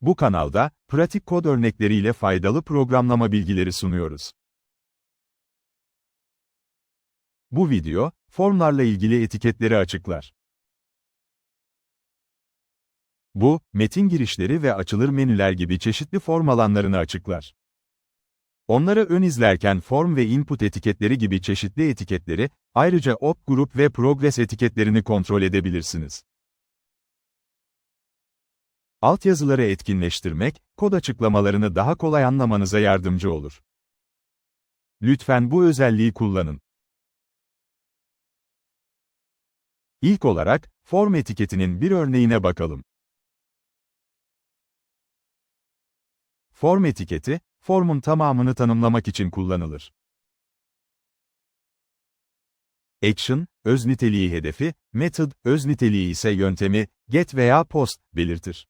Bu kanalda, pratik kod örnekleriyle faydalı programlama bilgileri sunuyoruz. Bu video, formlarla ilgili etiketleri açıklar. Bu, metin girişleri ve açılır menüler gibi çeşitli form alanlarını açıklar. Onları ön izlerken form ve input etiketleri gibi çeşitli etiketleri, ayrıca op grup ve progress etiketlerini kontrol edebilirsiniz. Altyazıları etkinleştirmek, kod açıklamalarını daha kolay anlamanıza yardımcı olur. Lütfen bu özelliği kullanın. İlk olarak, form etiketinin bir örneğine bakalım. Form etiketi, formun tamamını tanımlamak için kullanılır. Action, öz niteliği hedefi, method, öz niteliği ise yöntemi, get veya post, belirtir.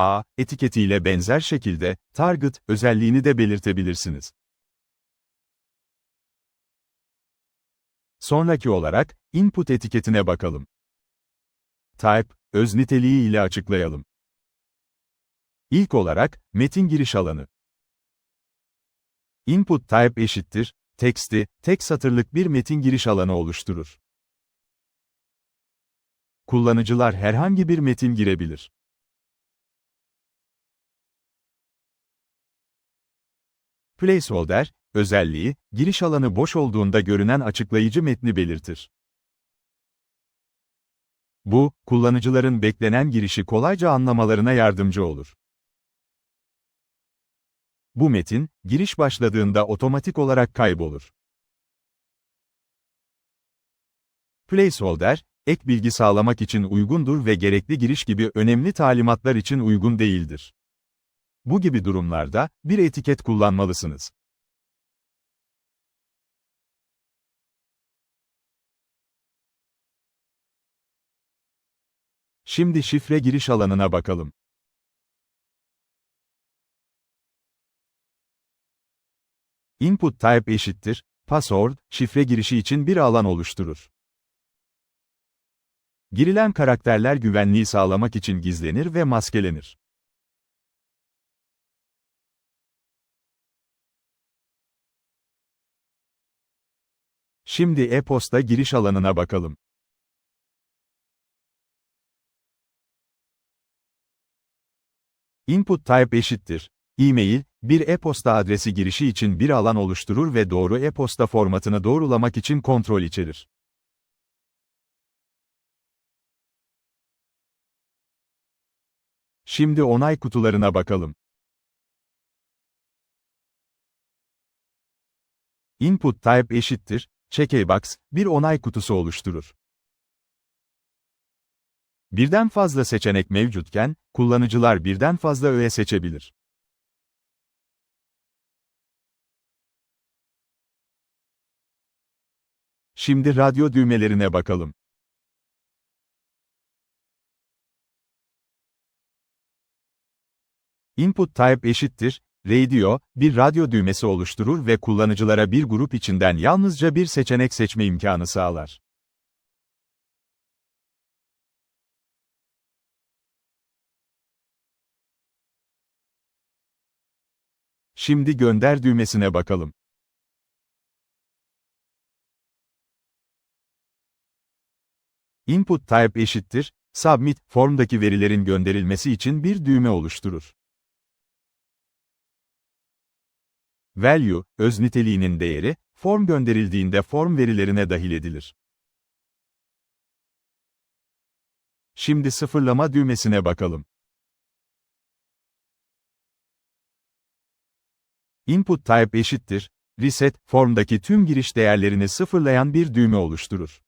A, etiketiyle benzer şekilde, target, özelliğini de belirtebilirsiniz. Sonraki olarak, input etiketine bakalım. Type, öz niteliği ile açıklayalım. İlk olarak, metin giriş alanı. Input type eşittir, teksti, tek satırlık bir metin giriş alanı oluşturur. Kullanıcılar herhangi bir metin girebilir. Placeholder, özelliği, giriş alanı boş olduğunda görünen açıklayıcı metni belirtir. Bu, kullanıcıların beklenen girişi kolayca anlamalarına yardımcı olur. Bu metin, giriş başladığında otomatik olarak kaybolur. Placeholder, ek bilgi sağlamak için uygundur ve gerekli giriş gibi önemli talimatlar için uygun değildir. Bu gibi durumlarda, bir etiket kullanmalısınız. Şimdi şifre giriş alanına bakalım. Input type eşittir, password, şifre girişi için bir alan oluşturur. Girilen karakterler güvenliği sağlamak için gizlenir ve maskelenir. Şimdi e-posta giriş alanına bakalım. Input type eşittir. E-mail, bir e-posta adresi girişi için bir alan oluşturur ve doğru e-posta formatını doğrulamak için kontrol içerir. Şimdi onay kutularına bakalım. Input type eşittir, checkbox, bir onay kutusu oluşturur. Birden fazla seçenek mevcutken, kullanıcılar birden fazla öğe seçebilir. Şimdi radyo düğmelerine bakalım. Input type eşittir, radio, bir radyo düğmesi oluşturur ve kullanıcılara bir grup içinden yalnızca bir seçenek seçme imkanı sağlar. Şimdi gönder düğmesine bakalım. Input type eşittir, submit, formdaki verilerin gönderilmesi için bir düğme oluşturur. Value, öz niteliğinin değeri, form gönderildiğinde form verilerine dahil edilir. Şimdi sıfırlama düğmesine bakalım. Input type eşittir, reset, formdaki tüm giriş değerlerini sıfırlayan bir düğme oluşturur.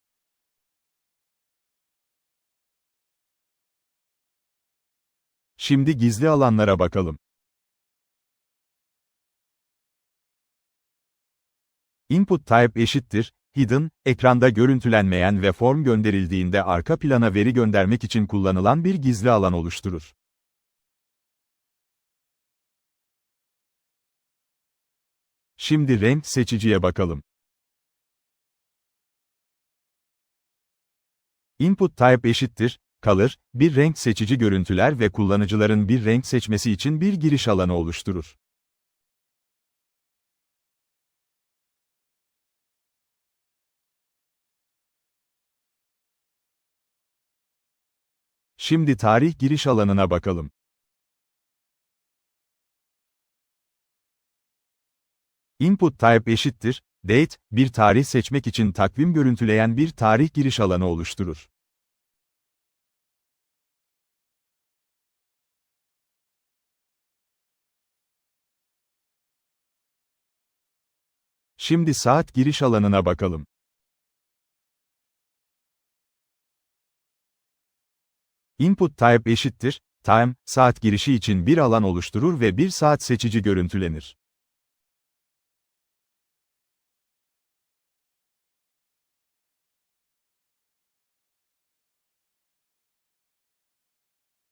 Şimdi gizli alanlara bakalım. Input type eşittir, hidden, ekranda görüntülenmeyen ve form gönderildiğinde arka plana veri göndermek için kullanılan bir gizli alan oluşturur. Şimdi renk seçiciye bakalım. Input type eşittir, color, bir renk seçici görüntüler ve kullanıcıların bir renk seçmesi için bir giriş alanı oluşturur. Şimdi tarih giriş alanına bakalım. Input type eşittir, date, bir tarih seçmek için takvim görüntüleyen bir tarih giriş alanı oluşturur. Şimdi saat giriş alanına bakalım. Input type eşittir, time, saat girişi için bir alan oluşturur ve bir saat seçici görüntülenir.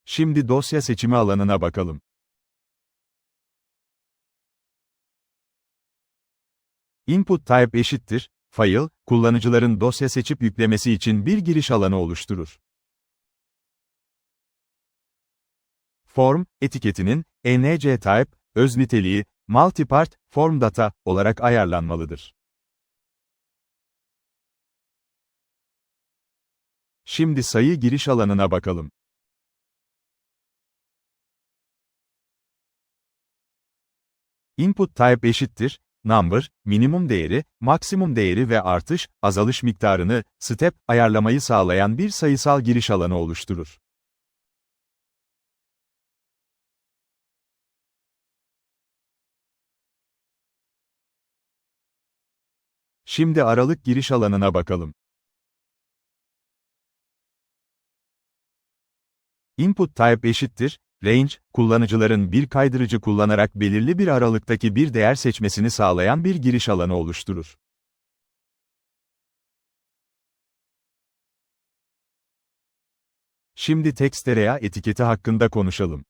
Şimdi dosya seçimi alanına bakalım. Input type eşittir, file, kullanıcıların dosya seçip yüklemesi için bir giriş alanı oluşturur. Form, etiketinin, enc type, öz niteliği, multipart, form data olarak ayarlanmalıdır. Şimdi sayı giriş alanına bakalım. Input type eşittir, number, minimum değeri, maksimum değeri ve artış, azalış miktarını, step, ayarlamayı sağlayan bir sayısal giriş alanı oluşturur. Şimdi aralık giriş alanına bakalım. Input type eşittir, range, kullanıcıların bir kaydırıcı kullanarak belirli bir aralıktaki bir değer seçmesini sağlayan bir giriş alanı oluşturur. Şimdi text area etiketi hakkında konuşalım.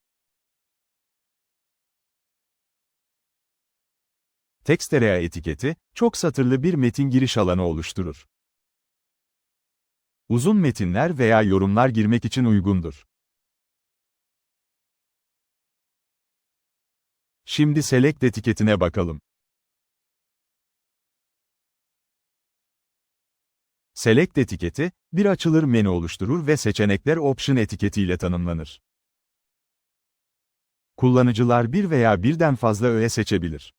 Text area etiketi, çok satırlı bir metin giriş alanı oluşturur. Uzun metinler veya yorumlar girmek için uygundur. Şimdi Select etiketine bakalım. Select etiketi, bir açılır menü oluşturur ve seçenekler Option etiketiyle tanımlanır. Kullanıcılar bir veya birden fazla öğe seçebilir.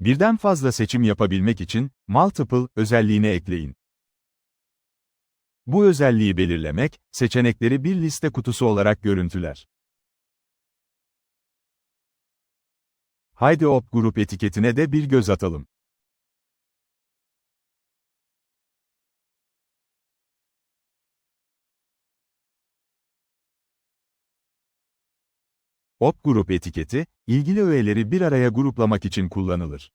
Birden fazla seçim yapabilmek için, Multiple özelliğini ekleyin. Bu özelliği belirlemek, seçenekleri bir liste kutusu olarak görüntüler. Haydi Op grup etiketine de bir göz atalım. Op grup etiketi, ilgili öğeleri bir araya gruplamak için kullanılır.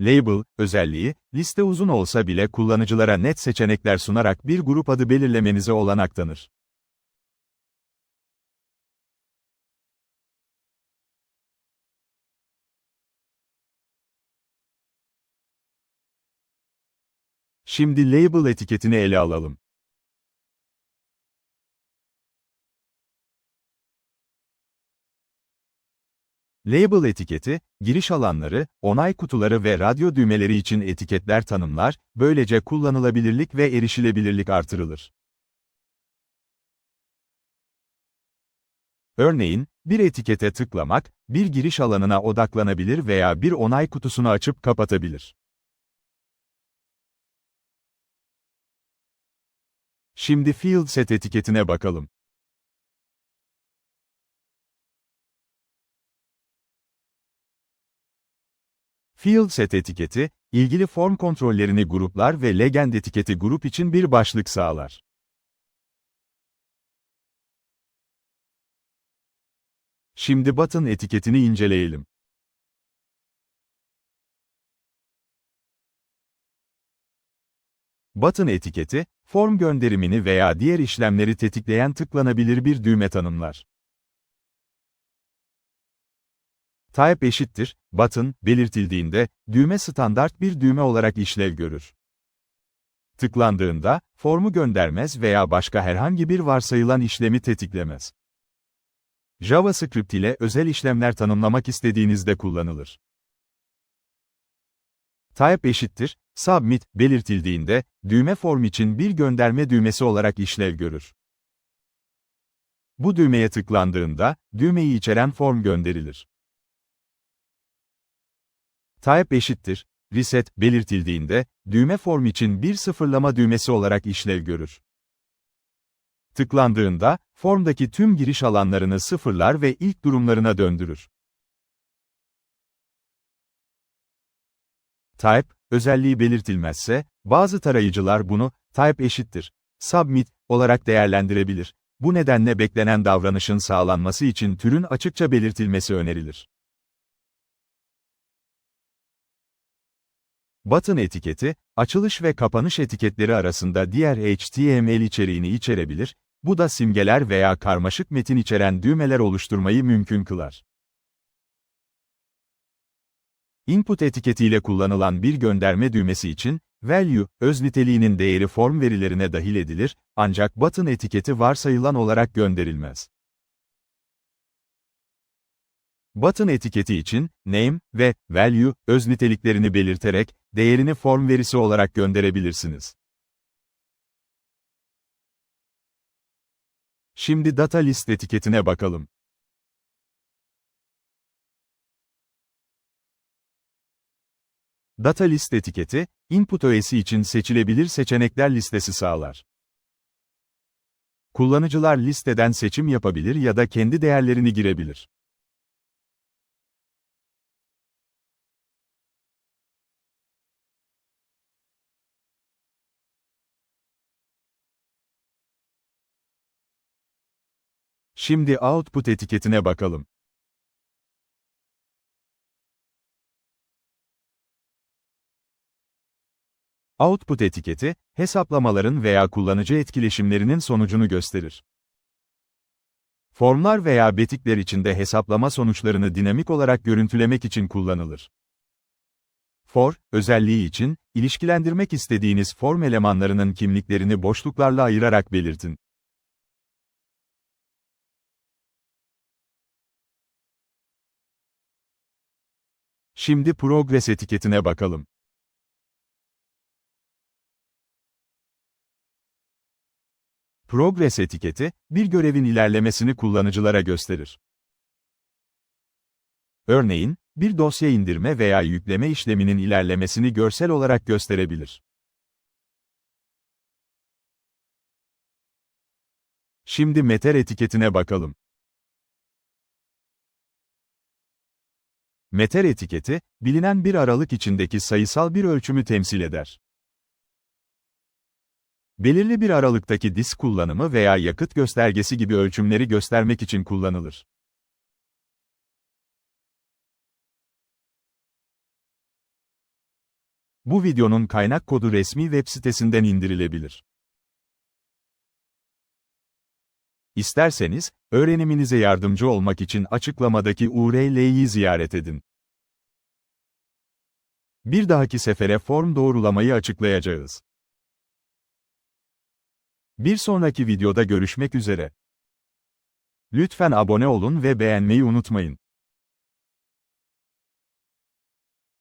Label, özelliği, liste uzun olsa bile kullanıcılara net seçenekler sunarak bir grup adı belirlemenize olanak tanır. Şimdi label etiketini ele alalım. Label etiketi, giriş alanları, onay kutuları ve radyo düğmeleri için etiketler tanımlar, böylece kullanılabilirlik ve erişilebilirlik artırılır. Örneğin, bir etikete tıklamak, bir giriş alanına odaklanabilir veya bir onay kutusunu açıp kapatabilir. Şimdi Field Set etiketine bakalım. Field set etiketi, ilgili form kontrollerini gruplar ve legend etiketi grup için bir başlık sağlar. Şimdi button etiketini inceleyelim. Button etiketi, form gönderimini veya diğer işlemleri tetikleyen tıklanabilir bir düğme tanımlar. Type eşittir, button, belirtildiğinde, düğme standart bir düğme olarak işlev görür. Tıklandığında, formu göndermez veya başka herhangi bir varsayılan işlemi tetiklemez. JavaScript ile özel işlemler tanımlamak istediğinizde kullanılır. Type eşittir, submit, belirtildiğinde, düğme form için bir gönderme düğmesi olarak işlev görür. Bu düğmeye tıklandığında, düğmeyi içeren form gönderilir. Type eşittir, reset, belirtildiğinde, düğme form için bir sıfırlama düğmesi olarak işlev görür. Tıklandığında, formdaki tüm giriş alanlarını sıfırlar ve ilk durumlarına döndürür. Type, özelliği belirtilmezse, bazı tarayıcılar bunu, type eşittir, submit, olarak değerlendirebilir. Bu nedenle beklenen davranışın sağlanması için türün açıkça belirtilmesi önerilir. Button etiketi, açılış ve kapanış etiketleri arasında diğer HTML içeriğini içerebilir, bu da simgeler veya karmaşık metin içeren düğmeler oluşturmayı mümkün kılar. Input etiketiyle kullanılan bir gönderme düğmesi için, value, öz niteliğinin değeri form verilerine dahil edilir, ancak button etiketi varsayılan olarak gönderilmez. Button etiketi için, name ve value, öz niteliklerini belirterek, değerini form verisi olarak gönderebilirsiniz. Şimdi data list etiketine bakalım. Data list etiketi, input öğesi için seçilebilir seçenekler listesi sağlar. Kullanıcılar listeden seçim yapabilir ya da kendi değerlerini girebilir. Şimdi output etiketine bakalım. Output etiketi, hesaplamaların veya kullanıcı etkileşimlerinin sonucunu gösterir. Formlar veya betikler içinde hesaplama sonuçlarını dinamik olarak görüntülemek için kullanılır. For, özelliği için, ilişkilendirmek istediğiniz form elemanlarının kimliklerini boşluklarla ayırarak belirtin. Şimdi Progress etiketine bakalım. Progress etiketi, bir görevin ilerlemesini kullanıcılara gösterir. Örneğin, bir dosya indirme veya yükleme işleminin ilerlemesini görsel olarak gösterebilir. Şimdi Meter etiketine bakalım. Meter etiketi, bilinen bir aralık içindeki sayısal bir ölçümü temsil eder. Belirli bir aralıktaki disk kullanımı veya yakıt göstergesi gibi ölçümleri göstermek için kullanılır. Bu videonun kaynak kodu resmi web sitesinden indirilebilir. İsterseniz, öğreniminize yardımcı olmak için açıklamadaki URL'yi ziyaret edin. Bir dahaki sefere form doğrulamayı açıklayacağız. Bir sonraki videoda görüşmek üzere. Lütfen abone olun ve beğenmeyi unutmayın.